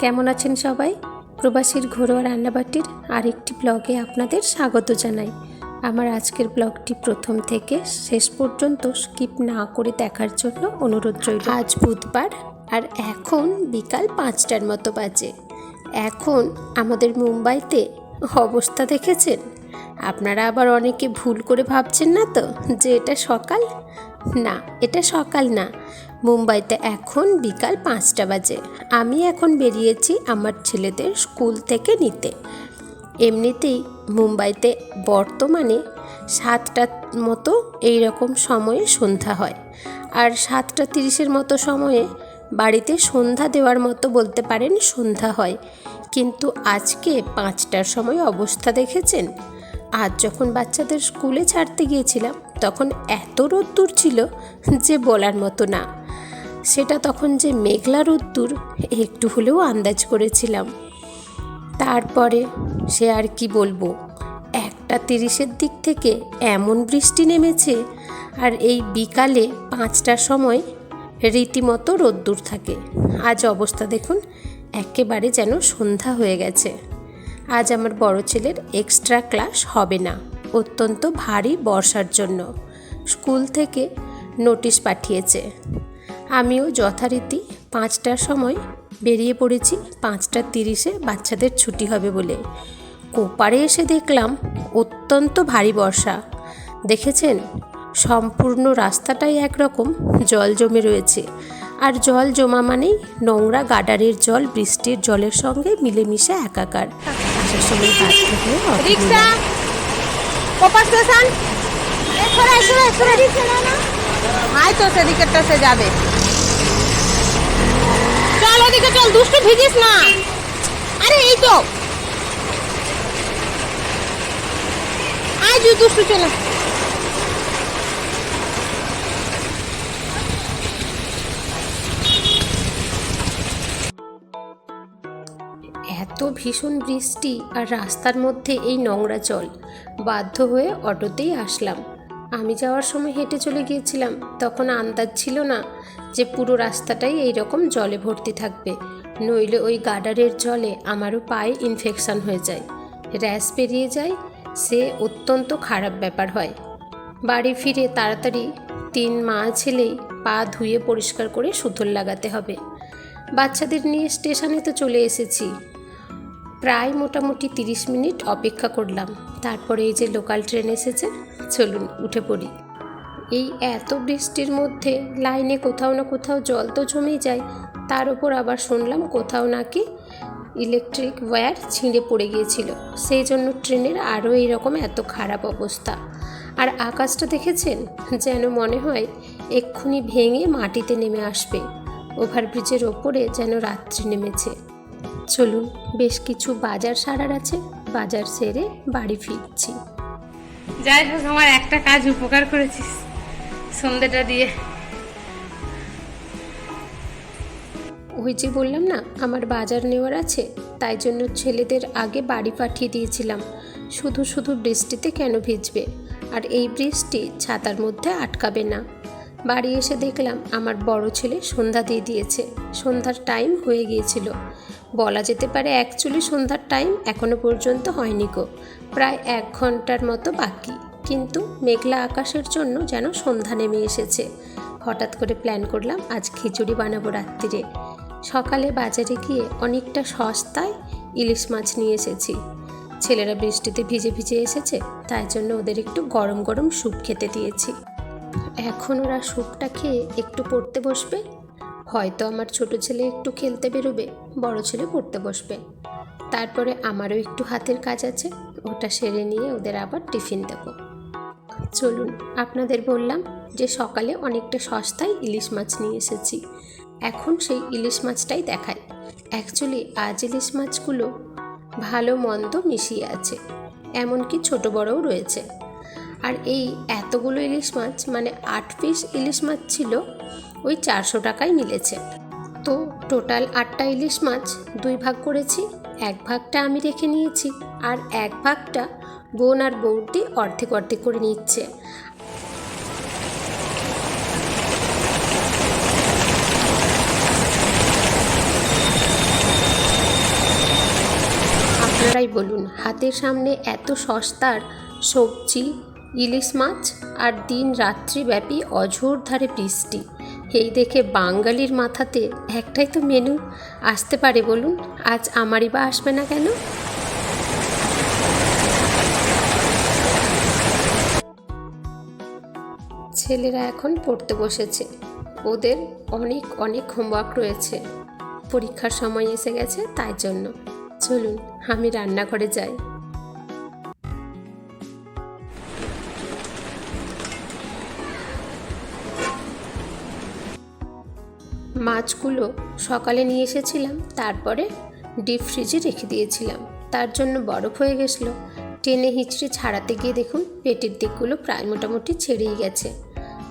কেমন আছেন সবাই? প্রবাসীর ঘরোয়া রান্নাবাটির আরেকটি ব্লগে আপনাদের স্বাগত জানাই। আমার আজকের ব্লগটি প্রথম থেকে শেষ পর্যন্ত স্কিপ না করে দেখার জন্য অনুরোধ রইল। আজ বুধবার আর এখন বিকাল পাঁচটার মতো বাজে। এখন আমাদের মুম্বাইতে অবস্থা দেখেছেন? আপনারা আবার অনেকে ভুল করে ভাবছেন না তো যে এটা সকাল? না, এটা সকাল না। মুম্বাইতে এখন বিকাল পাঁচটা বাজে। আমি এখন বেরিয়েছি আমার ছেলেদের স্কুল থেকে নিতে। এমনিতেই মুম্বাইতে বর্তমানে সাতটার মতো এই রকম সময়ে সন্ধ্যা হয়। আর সাতটা তিরিশের মতো সময়ে বাড়িতে সন্ধ্যা দেওয়ার মতো বলতে পারেন সন্ধ্যা হয়। কিন্তু আজকে পাঁচটার সময় অবস্থা দেখেছেন? আজ যখন বাচ্চাদের স্কুলে ছাড়তে গিয়েছিলাম, তখন এত রোদ্দুর ছিল যে বলার মতো না। সেটা তখন যে মেঘলা রোদ্দুর, একটু হলেও আন্দাজ করেছিলাম। তারপরে সে আর কি বলব, একটা তিরিশের দিক থেকে এমন বৃষ্টি নেমেছে, আর এই বিকালে পাঁচটার সময় রীতিমতো রোদ্দুর থাকে। আজ অবস্থা দেখুন, একেবারে যেন সন্ধ্যা হয়ে গেছে। আজ আমার বড় ছেলের এক্সট্রা ক্লাস হবে না, অত্যন্ত ভারী বর্ষার জন্য। স্কুল থেকে নোটিশ পাঠিয়েছে। আমিও যথারীতি পাঁচটার সময় বেরিয়ে পড়েছি। পাঁচটা তিরিশে বাচ্চাদের ছুটি হবে বলে। কোপারে এসে দেখলাম অত্যন্ত ভারী বর্ষা। দেখেছেন? সম্পূর্ণ রাস্তাটাই একরকম জল জমে রয়েছে। আর জল জমা মানেই নোংরা গাডারের জল, বৃষ্টির জলের সঙ্গে মিলেমিশে একাকার। আসার সময় তো সেদিকেরটা, সে যাবে। চল ওদিকে চল ভিজিস না। আরে, এই তো। আয় জু দুষ্টু, চলে। এত ভীষণ বৃষ্টি আর রাস্তার মধ্যে এই নোংরা জল। বাধ্য হয়ে অটোতেই আসলাম। আমি যাওয়ার সময় হেঁটে চলে গিয়েছিলাম। তখন আন্দাজ ছিল না যে পুরো রাস্তাটাই এই রকম জলে ভর্তি থাকবে। নইলে ওই গাডারের জলে আমারও পায়ে ইনফেকশন হয়ে যায়। র্যাশ বেরিয়ে যায়, সে অত্যন্ত খারাপ ব্যাপার হয়। বাড়ি ফিরে তাড়াতাড়ি তিন মা ছেলেই পা ধুয়ে পরিষ্কার করে সুতোর লাগাতে হবে। বাচ্চাদের নিয়ে স্টেশনে তো চলে এসেছি। প্রায় মোটামুটি তিরিশ মিনিট অপেক্ষা করলাম। তারপরে এই যে লোকাল ট্রেন এসেছে, চলুন উঠে পড়ি। এই এত বৃষ্টির মধ্যে লাইনে কোথাও না কোথাও জল তো জমেই যায়, তার উপর আবার শুনলাম কোথাও নাকি ইলেকট্রিক ওয়্যার ছিঁড়ে পড়ে গিয়েছিল। সেই জন্য ট্রেনের আরও এইরকম এত খারাপ অবস্থা। আর আকাশটা দেখেছেন? যেন মনে হয় এক্ষুনি ভেঙে মাটিতে নেমে আসবে। ওভারব্রিজের ওপরে যেন রাত্রি নেমেছে। চলুন বেশ কিছু বাজার সারার আছে বাজার সেরে বাড়ি ফিরছি। যাই হোক আমার একটা কাজ উপকার করেছিস সন্ধ্যেটা দিয়ে। ওই যে বললাম না আমার বাজার নেওয়ার আছে তাই জন্য ছেলেদের আগে বাড়ি পাঠিয়ে দিয়েছিলাম। শুধু শুধু বৃষ্টিতে কেন ভিজবে? আর এই বৃষ্টি ছাতার মধ্যে আটকাবে না। বাড়ি এসে দেখলাম আমার বড় ছেলে সন্ধ্যা দিয়ে দিয়েছে। সন্ধ্যার টাইম হয়ে গিয়েছিল। বলা যেতে পারে অ্যাকচুয়ালি সন্ধ্যার টাইম এখনও পর্যন্ত হয়নি গো। প্রায় এক ঘণ্টার মতো বাকি। কিন্তু মেঘলা আকাশের জন্য যেন সন্ধ্যা নেমে এসেছে। হঠাৎ করে প্ল্যান করলাম আজ খিচুড়ি বানাবো রাত্রিরে। সকালে বাজারে গিয়ে অনেকটা সস্তায় ইলিশ মাছ নিয়ে এসেছি। ছেলেরা বৃষ্টিতে ভিজে ভিজে এসেছে, তাই জন্য ওদের একটু গরম গরম স্যুপ খেতে দিয়েছি। এখন ওরা স্যুপটা খেয়ে একটু পড়তে বসবে? হয়তো আমার ছোট ছেলে একটু খেলতে বেরোবে, বড় ছেলে পড়তে বসবে। তারপরে আমারও একটু হাতের কাজ আছে, ওটা সেরে নিয়ে ওদের আবার টিফিন দেবো। চলুন, আপনাদের বললাম যে সকালে অনেকটা সস্তায় ইলিশ মাছ নিয়ে এসেছি। এখন সেই ইলিশ মাছটাই দেখায় অ্যাকচুয়ালি আজ ইলিশ মাছগুলো ভালো মন্দ মিশিয়ে আছে, এমনকি ছোট বড়ও রয়েছে। আর এই এতগুলো ইলিশ মাছ মানে আট পিস ইলিশ মাছ ছিল, ওই চারশো টাকায় মিলেছে। তো টোটাল আটটা ইলিশ মাছ দুই ভাগ করেছি, এক ভাগটা আমি রেখে নিয়েছি আর এক ভাগটা বোন আর বৌটি অর্ধেক অর্ধেক করে নিচ্ছে। আপনারাই বলুন, হাতের সামনে এত সস্তার সবজি ইলিশ মাছ আর দিন রাত্রিব্যাপী অঝোর ধারে বৃষ্টি। এই দেখে বাঙালির মাথাতে একটাই তো মেনু আসতে পারে বলুন, আজ আমারই বা আসবে না কেন? ছেলেরা এখন পড়তে বসেছে। ওদের অনেক অনেক হোমওয়ার্ক রয়েছে। পরীক্ষার সময় এসে গেছে তাই জন্য। চলুন, আমি রান্নাঘরে যাই। মাছগুলো সকালে নিয়ে এসেছিলাম, তারপরে ডিপ ফ্রিজে রেখে দিয়েছিলাম। তার জন্য বরফ হয়ে গেছিল। টেনে হিচড়ে ছাড়াতে গিয়ে দেখুন, পেটের দিকগুলো প্রায় মোটামুটি ছেড়েই গেছে।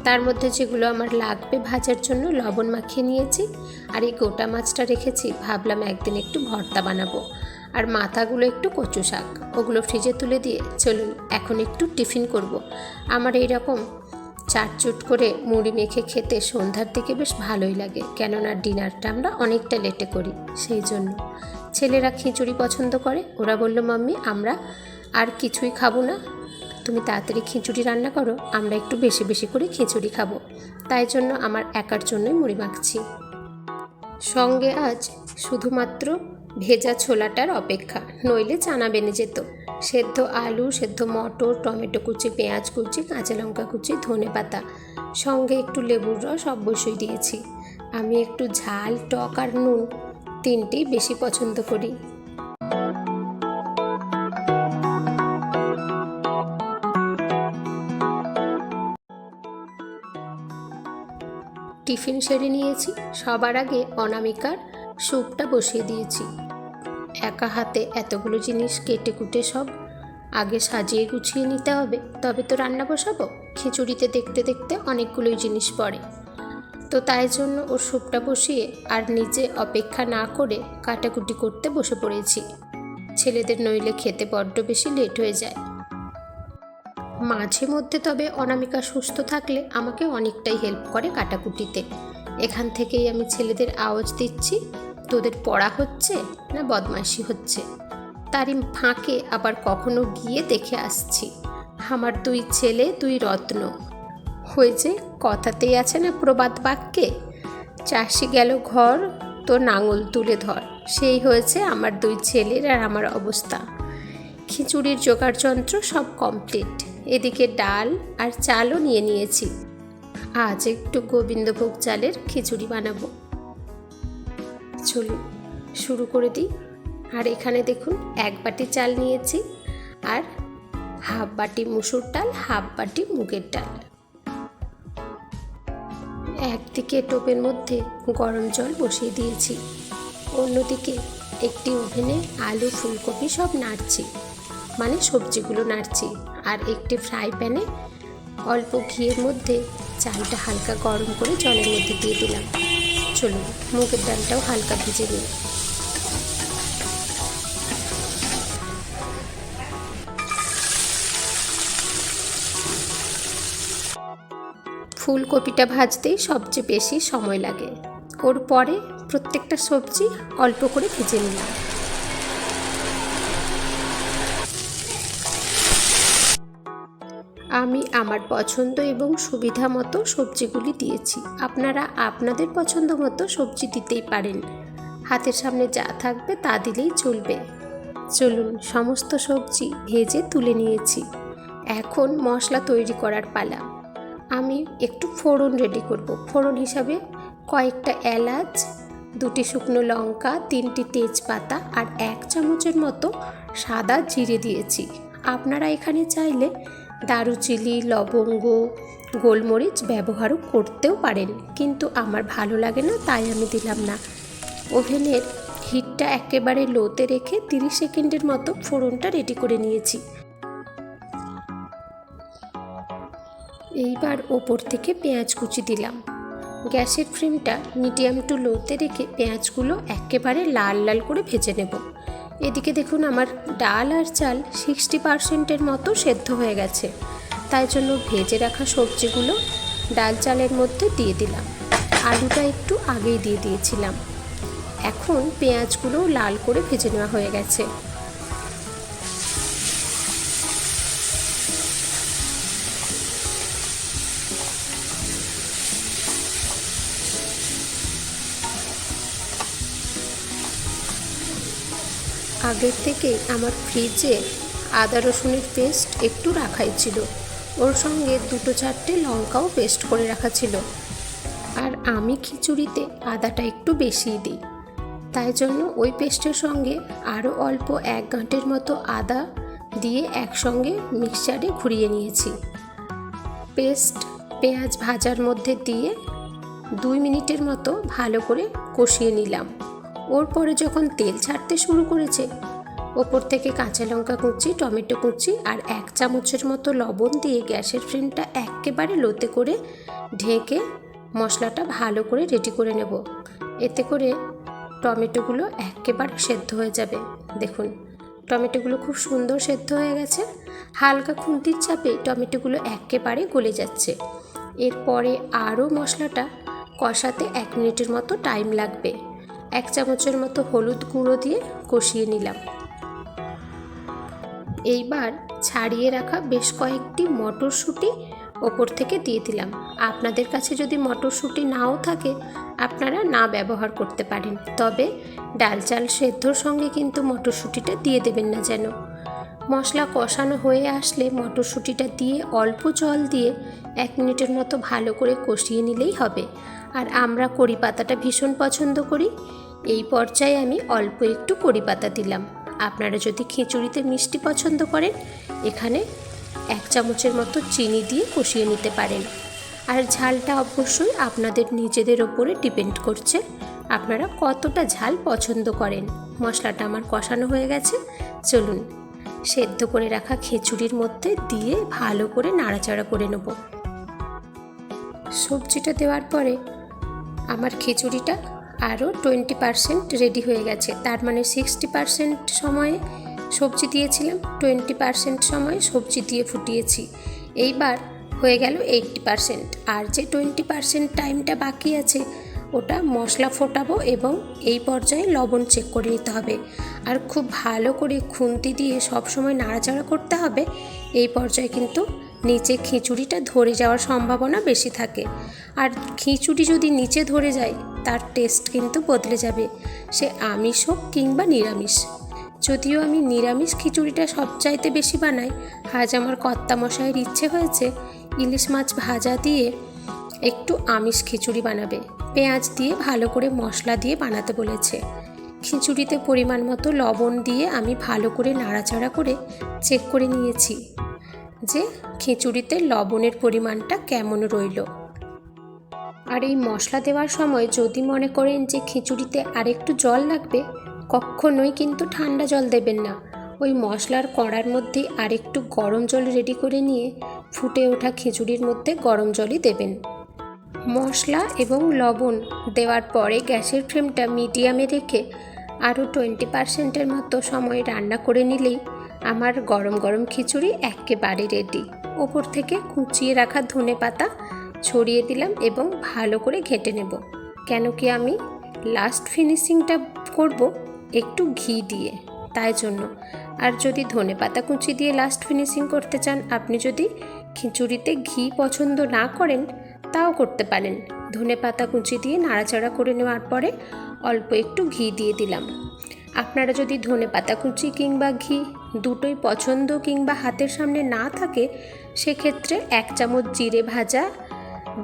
তার মধ্যে যেগুলো আমার লাগবে ভাজার জন্য লবণ মাখিয়ে নিয়েছি, আর এই গোটা মাছটা রেখেছি। ভাবলাম একদিন একটু ভর্তা বানাবো। আর মাথাগুলো একটু কচু শাক, ওগুলো ফ্রিজে তুলে দিয়ে চলুন, এখন একটু টিফিন করব। আমার এই রকম চাটচুট করে মুড়ি মেখে খেতে সন্ধ্যার দিকে বেশ ভালোই লাগে। কেননা ডিনারটা আমরা অনেকটা লেটে করি, সেই জন্য। ছেলেরা খিচুড়ি পছন্দ করে। ওরা বলল, মাম্মি, আমরা আর কিছুই খাব না। তুমি তাড়াতাড়ি খিচুড়ি রান্না করো, আমরা একটু বেশি বেশি করে খিচুড়ি খাব। তাই জন্য আমার একার জন্যই মুড়ি মাখছি। সঙ্গে আজ শুধুমাত্র ভেজা ছোলাটার অপেক্ষা, নইলে চানা বেনে যেত সেদ্ধ আলু, সেদ্ধ মটর, টমেটো কুচি, পেঁয়াজ কুচি, কাঁচা লঙ্কা কুচি, ধনে পাতা। সঙ্গে একটু লেবুর রস অবশ্যই দিয়েছি। আমি একটু ঝাল, টক আর নুন তিনটি বেশি পছন্দ করি। টিফিন সেরে নিয়েছি। সবার আগে অনামিকার স্যুপটা বসিয়ে দিয়েছি। একা হাতে এতগুলো জিনিস কেটে কুটে সব আগে সাজিয়ে গুছিয়ে নিতে হবে, তবে তো রান্না বসাবো? খিচুড়িতে দেখতে দেখতে অনেকগুলোই জিনিস পড়ে। তো তাই জন্য ওর স্যুপটা বসিয়ে আর নিজে অপেক্ষা না করে কাটাকুটি করতে বসে পড়েছি। ছেলেদের নইলে খেতে বড্ড বেশি লেট হয়ে যায়। মাঝে মধ্যে তবে অনামিকা সুস্থ থাকলে আমাকে অনেকটাই হেল্প করে কাটাকুটিতে। এখান থেকেই আমি ছেলেদের আওয়াজ দিচ্ছি। তোদের পড়া হচ্ছে না বদমাইশি হচ্ছে? তারই ফাঁকে আবার কখনো গিয়ে দেখে আসছি। আমার দুই ছেলে, দুই রত্ন। হয়েছে কথাতেই আছে না প্রবাদ বাক্যে? চাষি গেল ঘর তো নাঙল তুলে ধর। সেই হয়েছে আমার দুই ছেলের আর আমার অবস্থা। খিচুড়ির জোগাড় যন্ত্র সব কমপ্লিট এদিকে ডাল আর চালও নিয়ে নিয়েছি। আজ একটু গোবিন্দভোগ চালের খিচুড়ি বানাবো। চলুন শুরু করে দিই। আর এখানে দেখুন, এক বাটি চাল নিয়েছি আর হাফ বাটি মুসুর ডাল, হাফ বাটি মুগের ডাল। একদিকে টোপের মধ্যে গরম জল বসিয়ে দিয়েছি, অন্যদিকে একটি ওভেনে আলু, ফুলকপি সব নাড়ছি মানে সবজিগুলো নাড়ছি। আর একটি ফ্রাই প্যানে অল্প ঘিয়ের মধ্যে চালটা হালকা গরম করে জলের মধ্যে দিয়ে দিলাম। চলুন, মুগের ডালটাও হালকা ভিজে নিই। ফুলকপিটা ভাজতেই সবচেয়ে বেশি সময় লাগে। ওর পরে প্রত্যেকটা সবজি অল্প করে ভেজে নিলাম। আমি আমার পছন্দ এবং সুবিধা মতো সবজিগুলি দিয়েছি। আপনারা আপনাদের পছন্দ মতো সবজি দিতেই পারেন। হাতের সামনে যা থাকবে তা দিলেই চলবে। চলুন, সমস্ত সবজি ভেজে তুলে নিয়েছি। এখন মশলা তৈরি করার পালা। আমি একটু ফোড়ন রেডি করব। ফোড়ন হিসাবে কয়েকটা এলাচ, দুটি শুকনো লঙ্কা, তিনটি তেজপাতা আর এক চামচের মতো সাদা জিরে দিয়েছি। আপনারা এখানে চাইলে দারুচিনি, লবঙ্গ, গোলমরিচ ব্যবহারও করতেও পারেন, কিন্তু আমার ভালো লাগে না, তাই আমি দিলাম না। ওভেনের হিটটা একেবারে লোতে রেখে তিরিশ সেকেন্ডের মতো ফোড়নটা রেডি করে নিয়েছি। এইবার ওপর থেকে পেঁয়াজ কুচি দিলাম। গ্যাসের ফ্লেমটা মিডিয়াম টু লোতে রেখে পেঁয়াজগুলো একেবারে লাল লাল করে ভেজে নেব। এদিকে দেখুন আমার ডাল আর চাল সিক্সটি পারসেন্টের মতো সেদ্ধ হয়ে গেছে। তাই জন্য ভেজে রাখা সবজিগুলো ডাল চালের মধ্যে দিয়ে দিলাম। আলুটা একটু আগেই দিয়ে দিয়েছিলাম। এখন পেঁয়াজগুলো লাল করে ভেজে নেওয়া হয়ে গেছে। আগের থেকে আমার ফ্রিজে আদা রসুনের পেস্ট একটু রাখাই ছিল। ওর সঙ্গে দুটো চারটে লঙ্কাও পেস্ট করে রাখা ছিল। আর আমি খিচুড়িতে আদাটা একটু বেশিই দিই। তাই জন্য ওই পেস্টের সঙ্গে আরও অল্প এক গাঁটের মতো আদা দিয়ে একসঙ্গে মিক্সচারে ঘুরিয়ে নিয়েছি। পেস্ট পেঁয়াজ ভাজার মধ্যে দিয়ে দুই মিনিটের মতো ভালো করে কষিয়ে নিলাম। ওর পরে যখন তেল ছাড়তে শুরু করেছে, ওপর থেকে কাঁচা লঙ্কা কুচি, টমেটো কুচি আর এক চামচের মতো লবণ দিয়ে গ্যাসের ফ্লেমটা একেবারে লোতে করে ঢেকে মশলাটা ভালো করে রেডি করে নেব। এতে করে টমেটোগুলো একেবারে সেদ্ধ হয়ে যাবে। দেখুন, টমেটোগুলো খুব সুন্দর সেদ্ধ হয়ে গেছে। হালকা খুন্তির চাপে টমেটোগুলো একেবারে গলে যাচ্ছে। এরপরে আরও মশলাটা কষাতে এক মিনিটের মতো টাইম লাগবে। এক চামচের মতো হলুদ গুঁড়ো দিয়ে কষিয়ে নিলাম। এইবার ছাড়িয়ে রাখা বেশ কয়েকটি মটরশুঁটি ওপর থেকে দিয়ে দিলাম। আপনাদের কাছে যদি মটরশুঁটি নাও থাকে, আপনারা না ব্যবহার করতে পারেন। তবে ডাল চাল সেদ্ধর সঙ্গে কিন্তু মটরশুঁটিটা দিয়ে দেবেন না যেন। মশলা কষানো হয়ে আসলে মটরশুঁটিটা দিয়ে অল্প জল দিয়ে এক মিনিটের মতো ভালো করে কষিয়ে নিলেই হবে। আর আমরা কড়ি পাতাটা ভীষণ পছন্দ করি। এই পর্যায়ে আমি অল্প একটু কড়ি পাতা দিলাম। আপনারা যদি খিচুড়িতে মিষ্টি পছন্দ করেন, এখানে এক চামচের মতো চিনি দিয়ে কষিয়ে নিতে পারেন। আর ঝালটা অবশ্যই আপনাদের নিজেদের ওপরে ডিপেন্ড করছে, আপনারা কতটা ঝাল পছন্দ করেন। মশলাটা আমার কষানো হয়ে গেছে, চলুন। সেদ্ধ করে রাখা খিচুড়ির মধ্যে দিয়ে ভালো করে নাড়াচাড়া করে নেব। সবজিটা দেওয়ার পরে আমার খিচুড়িটা আরও টোয়েন্টি পারসেন্ট রেডি হয়ে গেছে। তার মানে সিক্সটি পারসেন্ট সময়ে সবজি দিয়েছিলাম, টোয়েন্টি পারসেন্ট সময় সবজি দিয়ে ফুটিয়েছি। এইবার হয়ে গেল এইটটি পারসেন্ট। আর যে টোয়েন্টি পারসেন্ট টাইমটা বাকি আছে, ওটা মশলা ফোটাবো এবং এই পর্যায়ে লবণ চেক করে নিতে হবে। আর খুব ভালো করে খুন্তি দিয়ে সবসময় নাড়াচাড়া করতে হবে, এই পর্যায়ে কিন্তু নিচে খিচুড়িটা ধরে যাওয়ার সম্ভাবনা বেশি থাকে। আর খিচুড়ি যদি নিচে ধরে যায়, তার টেস্ট কিন্তু বদলে যাবে। সে আমিষ হোক কিংবা নিরামিষ। যদিও আমি নিরামিষ খিচুড়িটা সবচাইতে বেশি বানাই, আজ আমার কর্তা মশাইয়ের ইচ্ছে হয়েছে ইলিশ মাছ ভাজা দিয়ে একটু আমিষ খিচুড়ি বানাবে। পেঁয়াজ দিয়ে ভালো করে মশলা দিয়ে বানাতে বলেছে। খিচুড়িতে পরিমাণ মতো লবণ দিয়ে আমি ভালো করে নাড়াচাড়া করে চেক করে নিয়েছি। যে খিচুড়িতে লবণের পরিমাণটা কেমন রইল। আর এই মশলা দেওয়ার সময় যদি মনে করেন যে খিচুড়িতে আরেকটু জল লাগবে, কখনোই কিন্তু ঠান্ডা জল দেবেন না। ওই মশলার কড়ার মধ্যে আরেকটু গরম জল রেডি করে নিয়ে ফুটে ওঠা খিচুড়ির মধ্যে গরম জলই দেবেন। মশলা এবং লবণ দেওয়ার পরে গ্যাসের ফ্লেমটা মিডিয়ামে রেখে আরও টোয়েন্টি পার্সেন্টের মতো সময় রান্না করে নিলেই আমার গরম গরম খিচুড়ি একেবারে রেডি ওপর থেকে কুচিয়ে রাখা ধনে পাতা ছড়িয়ে দিলাম এবং ভালো করে ঘেঁটে নেব। কেন কি আমি লাস্ট ফিনিশিংটা করব একটু ঘি দিয়ে, তাই জন্য। আর যদি ধনে পাতা কুচি দিয়ে লাস্ট ফিনিশিং করতে চান, আপনি যদি খিচুড়িতে ঘি পছন্দ না করেন, তাও করতে পারেন। ধনে পাতা কুচি দিয়ে নাড়াচাড়া করে নেওয়ার পরে অল্প একটু ঘি দিয়ে দিলাম। আপনারা যদি ধনে পাতা কুচি কিংবা ঘি দুটোই পছন্দ কিংবা হাতের সামনে না থাকে, সেক্ষেত্রে এক চামচ জিরে ভাজা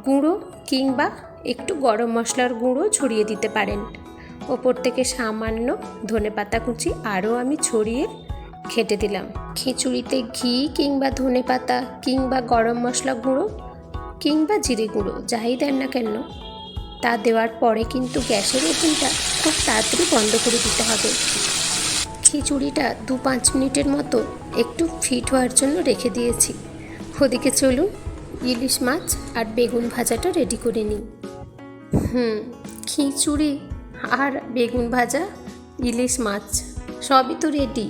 গুঁড়ো কিংবা একটু গরম মশলার গুঁড়ো ছড়িয়ে দিতে পারেন। ওপর থেকে সামান্য ধনে পাতা কুচি আরও আমি ছড়িয়ে খেটে দিলাম। খিচুড়িতে ঘি কিংবা ধনে পাতা কিংবা গরম মশলা গুঁড়ো কিংবা জিরে গুঁড়ো, যাই দেন না কেন তা দেওয়ার পরে কিন্তু গ্যাসের ওভেনটা খুব তাড়াতাড়ি বন্ধ করে দিতে হবে। খিচুড়িটা দু পাঁচ মিনিটের মতো একটু ফিট হওয়ার জন্য রেখে দিয়েছি। ওদিকে চলুন, ইলিশ মাছ আর বেগুন ভাজাটা রেডি করে নিই। হুম, খিচুড়ি আর বেগুন ভাজা, ইলিশ মাছ সবই তো রেডি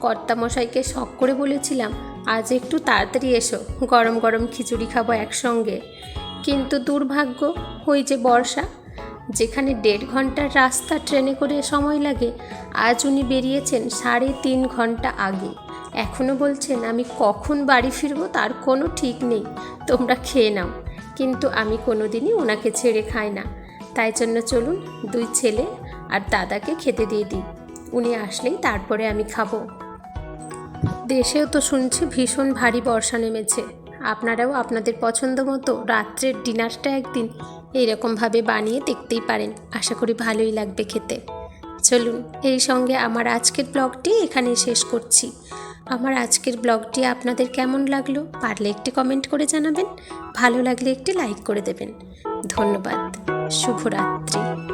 কর্তামশাইকে শখ করে বলেছিলাম, আজ একটু তাড়াতাড়ি এসো, গরম গরম খিচুড়ি খাব একসঙ্গে। কিন্তু দুর্ভাগ্য ওই যে বর্ষা, যেখানে দেড় ঘণ্টার রাস্তা ট্রেনে করে সময় লাগে, আজ উনি বেরিয়েছেন সাড়ে তিন ঘণ্টা আগে। এখনও বলছেন, আমি কখন বাড়ি ফিরবো তার কোনো ঠিক নেই, তোমরা খেয়ে নাও। কিন্তু আমি কোনো দিনই ওনাকে ছেড়ে খাই না। তাই জন্য চলুন, দুই ছেলে আর দাদাকে খেতে দিয়ে দিই। উনি আসলেই তারপরে আমি খাব। দেশেও তো শুনছি ভীষণ ভারী বর্ষা নেমেছে। আপনারাও আপনাদের পছন্দ মতো রাত্রের ডিনারটা একদিন এইরকমভাবে বানিয়ে দেখতেই পারেন। আশা করি ভালোই লাগবে খেতে। চলুন, এই সঙ্গে আমার আজকের ব্লগটি এখানে শেষ করছি। আমার আজকের ব্লগটি আপনাদের কেমন লাগল পারলে একটি কমেন্ট করে জানাবেন। ভালো লাগলে একটি লাইক করে দেবেন। ধন্যবাদ। শুভরাত্রি।